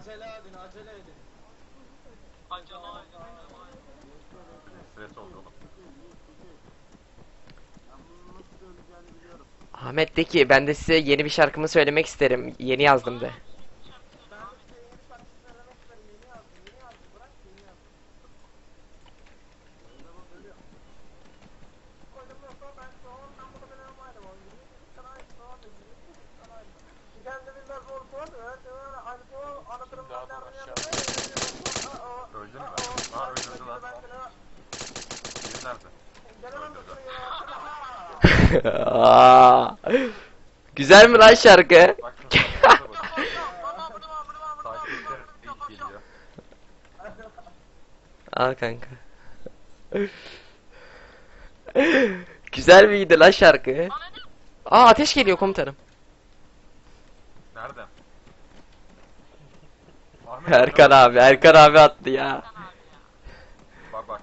Acele edin, acele edin. Oldu oğlum. Ahmet de ki ben de size yeni bir şarkımı söylemek isterim. Yeni yazdım de. Ben de size yeni şarkı söylemek isterim. Yeni yazdım, yeni yazdım. Bırak yeni yazdım. Koydum yoksa ben şu an ben bunu bilemeydim. O yeni bir saray, şu an yeni bir saray. Ben. Öldü mü? Ha öldürdü lan. Biri nerede? Öldürdü. Aa, Güzel mi lan şarkı? Bak. Al kanka. Güzel miydi lan şarkı? Aa ateş geliyor komutanım. Nereden? Ahmet, Erkan abi, Erkan abi attı ya. Bak bak.